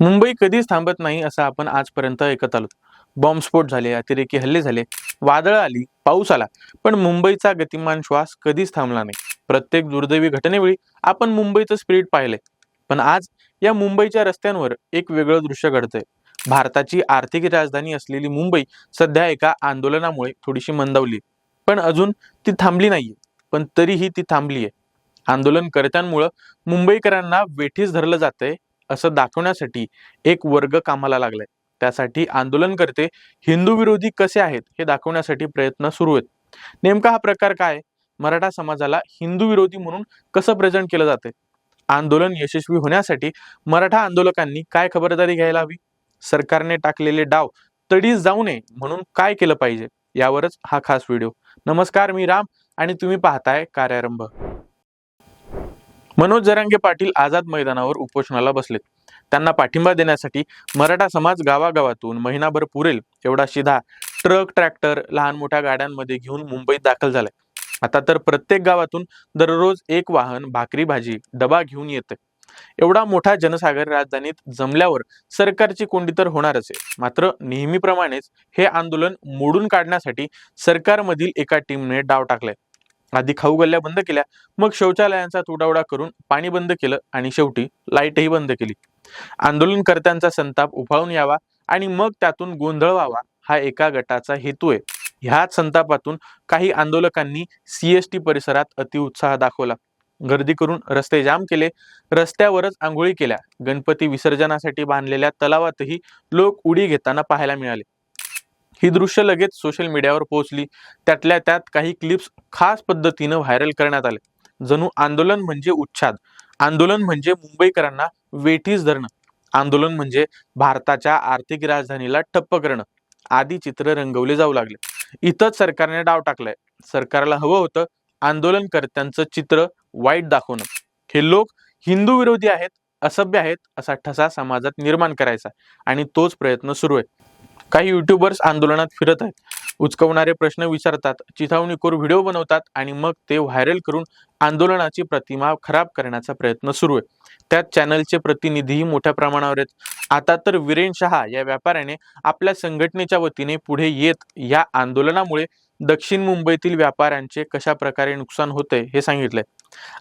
मुंबई कधीच थांबत नाही असं आपण आजपर्यंत ऐकत आलो बॉम्बस्फोट झाले अतिरेकी हल्ले झाले वादळ आली पाऊस आला पण मुंबईचा गतिमान श्वास कधीच थांबला नाही. प्रत्येक दुर्दैवी घटनेवेळी आपण मुंबईचं स्पिरिट पाहिले पण आज या मुंबईच्या रस्त्यांवर एक वेगळं दृश्य घडतंय. भारताची आर्थिक राजधानी असलेली मुंबई सध्या एका आंदोलनामुळे थोडीशी मंदावली. पण अजून ती थांबली नाहीये. पण तरीही ती थांबली आहे आंदोलनकर्त्यांमुळं मुंबईकरांना वेठीस धरलं जातंय. असं दाखवण्यासाठी एक वर्ग कामाला लागलाय. त्यासाठी आंदोलनकर्ते हिंदू विरोधी कसे आहेत हे दाखवण्यासाठी प्रयत्न सुरू आहेत. नेमका हा प्रकार काय? मराठा समाजाला हिंदू विरोधी म्हणून कसं प्रेझेंट केलं जाते? आंदोलन यशस्वी होण्यासाठी मराठा आंदोलकांनी काय खबरदारी घ्यायला हवी? सरकारने टाकलेले डाव तडीस जाऊ नये म्हणून काय केलं पाहिजे? यावरच हा खास व्हिडिओ. नमस्कार मी राम आणि तुम्ही पाहताय कार्यारंभ. मनोज जरांगे पाटील आझाद मैदानावर उपोषणाला बसलेत. त्यांना पाठिंबा देण्यासाठी मराठा समाज गावागावातून महिनाभर पुरेल एवढा शिधा ट्रक ट्रॅक्टर लहान मोठ्या गाड्यांमध्ये घेऊन मुंबईत दाखल झालाय. आता तर प्रत्येक गावातून दररोज एक वाहन भाकरी भाजी डबा घेऊन येते एवढा मोठा जनसागर राजधानीत जमल्यावर सरकारची कोंडी तर होणारच आहे. मात्र नेहमीप्रमाणेच हे आंदोलन मोडून काढण्यासाठी सरकारमधील एका टीमने डाव टाकलाय. आधी खाऊ गल्ल्या बंद केल्या. मग शौचालयांचा तुडावडा करून पाणी बंद केलं आणि शेवटी लाईटही बंद केली. आंदोलनकर्त्यांचा संताप उफाळून यावा आणि मग त्यातून गोंधळ व्हावा हा एका गटाचा हेतू आहे. ह्याच संतापातून काही आंदोलकांनी सीएसटी परिसरात अतिउत्साह दाखवला. गर्दी करून रस्ते जाम केले. रस्त्यावरच आंघोळी केल्या. गणपती विसर्जनासाठी बांधलेल्या तलावातही लोक उडी घेताना पाहायला मिळाले. ही दृश्य लगेच सोशल मीडियावर पोहोचली. त्यातल्या त्यात काही क्लिप्स खास पद्धतीनं व्हायरल करण्यात आले. जणू आंदोलन म्हणजे उच्छाद. आंदोलन म्हणजे मुंबईकरांना वेठीस धरणं. आंदोलन म्हणजे भारताच्या आर्थिक राजधानीला ठप्प करणं. आदी चित्र रंगवले जाऊ लागले. इथंच सरकारने डाव टाकलाय. सरकारला हवं होतं आंदोलनकर्त्यांचं चित्र वाईट दाखवणं. हे लोक हिंदू विरोधी आहेत असभ्य आहेत असा ठसा समाजात निर्माण करायचा आणि तोच प्रयत्न सुरू आहे. काही युट्यूबर्स आंदोलनात फिरत आहेत. उचकवणारे प्रश्न विचारतात चिथावणी करून व्हिडिओ बनवतात आणि मग ते व्हायरल करून आंदोलनाची प्रतिमा खराब करण्याचा प्रयत्न सुरू आहे. त्यात चॅनलचे प्रतिनिधीही मोठ्या प्रमाणावर आहेत. आता तर विरेन शहा या व्यापाऱ्याने आपल्या संघटनेच्या वतीने पुढे येत या आंदोलनामुळे दक्षिण मुंबईतील व्यापाऱ्यांचे कशा प्रकारे नुकसान होते हे सांगितले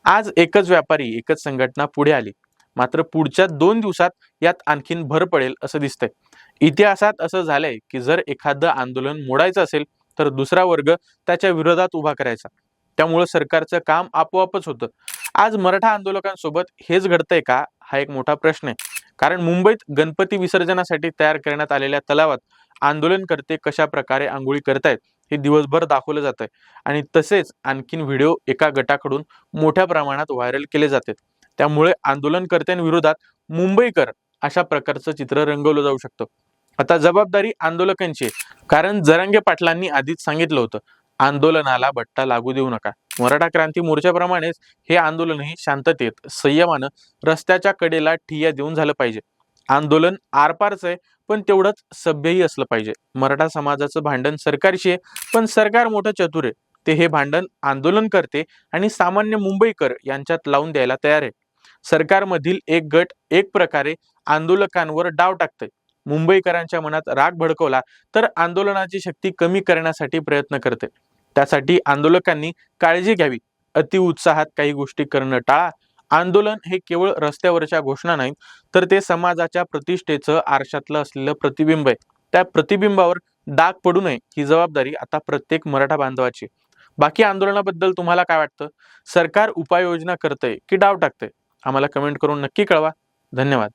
आज एकच व्यापारी एकच संघटना पुढे आली. मात्र पुढच्या दोन दिवसात यात आणखीन भर पडेल असं दिसतंय. इतिहासात असं झालंय की जर एखादं आंदोलन मोडायचं असेल तर दुसरा वर्ग त्याच्या विरोधात उभा करायचा. त्यामुळं सरकारचं काम आपोआपच होतं. आज मराठा आंदोलकांसोबत हेच घडतंय का? हा एक मोठा प्रश्न आहे. कारण मुंबईत गणपती विसर्जनासाठी तयार करण्यात आलेल्या तलावात आंदोलनकर्ते कशा प्रकारे आंघोळी करतायत हे दिवसभर दाखवलं जात आहे आणि तसेच आणखीन व्हिडिओ एका गटाकडून मोठ्या प्रमाणात व्हायरल केले जातात. त्यामुळे आंदोलनकर्त्यांविरोधात मुंबईकर अशा प्रकारचं चित्र रंगवलं जाऊ शकतं. आता जबाबदारी आंदोलकांची आहे. कारण जरांगे पाटलांनी आधीच सांगितलं होतं आंदोलनाला बट्टा लागू देऊ नका. मराठा क्रांती मोर्चाप्रमाणेच हे आंदोलनही शांततेत संयमानं रस्त्याच्या कडेला ठिय्या देऊन झालं पाहिजे. आंदोलन आरपारच आहे पण तेवढंच सभ्यही असलं पाहिजे. मराठा समाजाचं भांडण सरकारशी आहे पण सरकार मोठं चतुर आहे. ते हे भांडण आंदोलन करते आणि सामान्य मुंबईकर यांच्यात लावून द्यायला तयार आहे. सरकारमधील एक गट एक प्रकारे आंदोलकांवर डाव टाकतंय. मुंबईकरांच्या मनात राग भडकवला तर आंदोलनाची शक्ती कमी करण्यासाठी प्रयत्न करते. त्यासाठी आंदोलकांनी काळजी घ्यावी. अतिउत्साहात काही गोष्टी करणं टाळा. आंदोलन हे केवळ रस्त्यावरच्या घोषणा नाहीत तर ते समाजाच्या प्रतिष्ठेचं आरशातलं असलेलं प्रतिबिंब आहे. त्या प्रतिबिंबावर डाग पडू नये ही जबाबदारी आता प्रत्येक मराठा बांधवाची बाकी आंदोलनाबद्दल तुम्हाला काय वाटतं? सरकार उपाययोजना करतंय की डाव टाकतंय? आम्हाला कमेंट करून नक्की कळवा. धन्यवाद.